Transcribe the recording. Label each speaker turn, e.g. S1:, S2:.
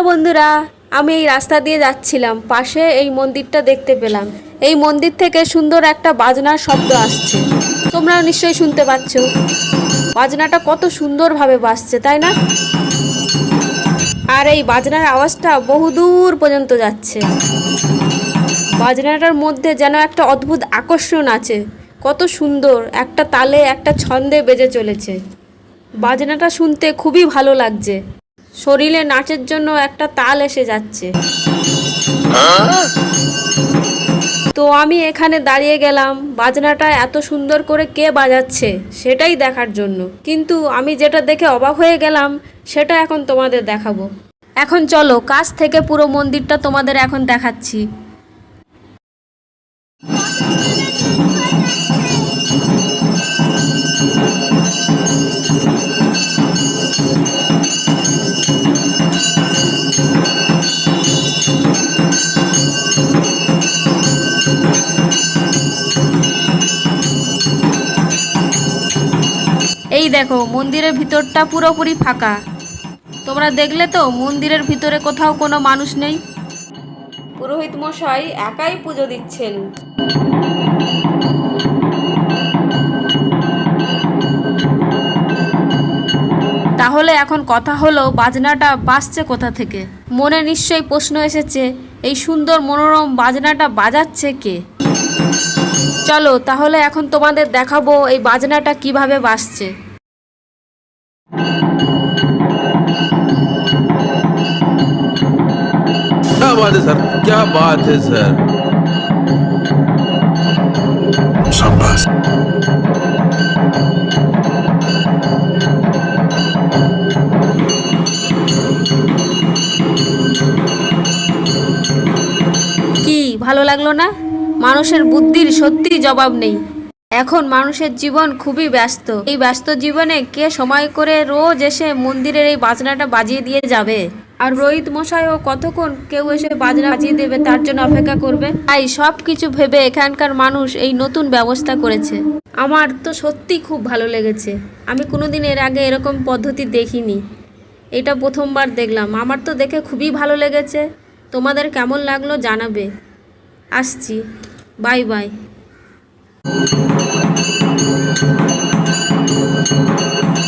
S1: Hello বন্ধুরা, আমি এই রাস্তা দিয়ে যাচ্ছিলাম, পাশে এই মন্দিরটা দেখতে পেলাম। এই মন্দির থেকে সুন্দর একটা বাজনার শব্দ আসছে। তোমরাও নিশ্চয়ই শুনতে পাচ্ছ। বাজনাটা কত সুন্দরভাবে বাজছে, তাই না? আর এই বাজনার আওয়াজটা বহুদূর পর্যন্ত যাচ্ছে। বাজনাটার মধ্যে যেন একটা অদ্ভুত আকর্ষণ আছে। কত সুন্দর, একটা তালে একটা ছন্দে বেজে চলেছে। বাজনাটা শুনতে খুবই ভালো লাগছে। শরীরে নাচের জন্য একটা তাল এসে যাচ্ছে। তো আমি এখানে দাঁড়িয়ে গেলাম, বাজনাটা এত সুন্দর করে কে বাজাচ্ছে সেটাই দেখার জন্য। কিন্তু আমি যেটা দেখে অবাক হয়ে গেলাম, সেটা এখন তোমাদের দেখাবো। এখন চলো, কাছ থেকে পুরো মন্দিরটা তোমাদের এখন দেখাচ্ছি। দেখো মন্দিরের ভিতরটা পুরোপুরি ফাঁকা। তোমরা দেখলে তো মন্দিরের ভিতরে কোথাও কোনো মানুষ নেই। পুরোহিত মশাই একাই পুজো দিচ্ছেন। তাহলে এখন কথা হলো বাজনাটা বাজছে কোথা থেকে? মনে নিশ্চয়ই প্রশ্ন এসেছে এই সুন্দর মনোরম বাজনাটা বাজাচ্ছে কে? চলো তাহলে এখন তোমাদের দেখাবো এই বাজনাটা কীভাবে বাজছে।
S2: क्या बात है सर क्या बात है सर
S3: शाबाश
S1: কি ভালো লাগলো না মানুষের বুদ্ধির সত্যি জবাব নেই এখন মানুষের জীবন খুবই ব্যস্ত। এই ব্যস্ত জীবনে কে সময় করে রোজ এসে মন্দিরের এই বাজনাটা বাজিয়ে দিয়ে যাবে? আর রোহিত মশাইও কতক্ষণ কেউ এসে বাজনা বাজিয়ে দেবে তার জন্য অপেক্ষা করবে? তাই সব কিছু ভেবে এখানকার মানুষ এই নতুন ব্যবস্থা করেছে। আমার তো সত্যি খুব ভালো লেগেছে। আমি কোনোদিন এর আগে এরকম পদ্ধতি দেখিনি। এটা প্রথমবার দেখলাম। আমার তো দেখে খুবই ভালো লেগেছে। তোমাদের কেমন লাগল জানাবে। আসছি। Bye bye. Thank you.